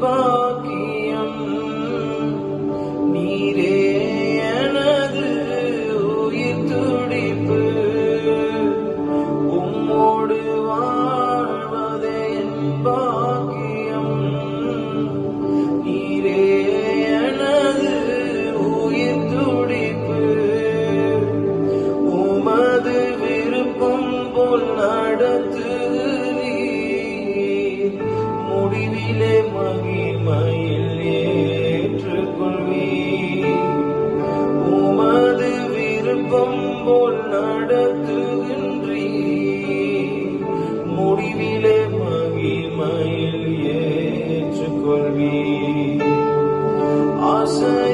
பாக்கியம். நீரே எனது உயிர் துடிப்பு. உம்மோடு வாழ்வதே என் பாக்கியம். நீரே எனது உயிர் துடிப்பு. உமது விருப்பம் போல் நான் மகிமையில் ஏற்றுக்கொள்வி உமது விருப்பம் போல் நடத்துகின்றி முடிவிலே மகிமையில் ஏற்றுக்கொள்வி ஆசை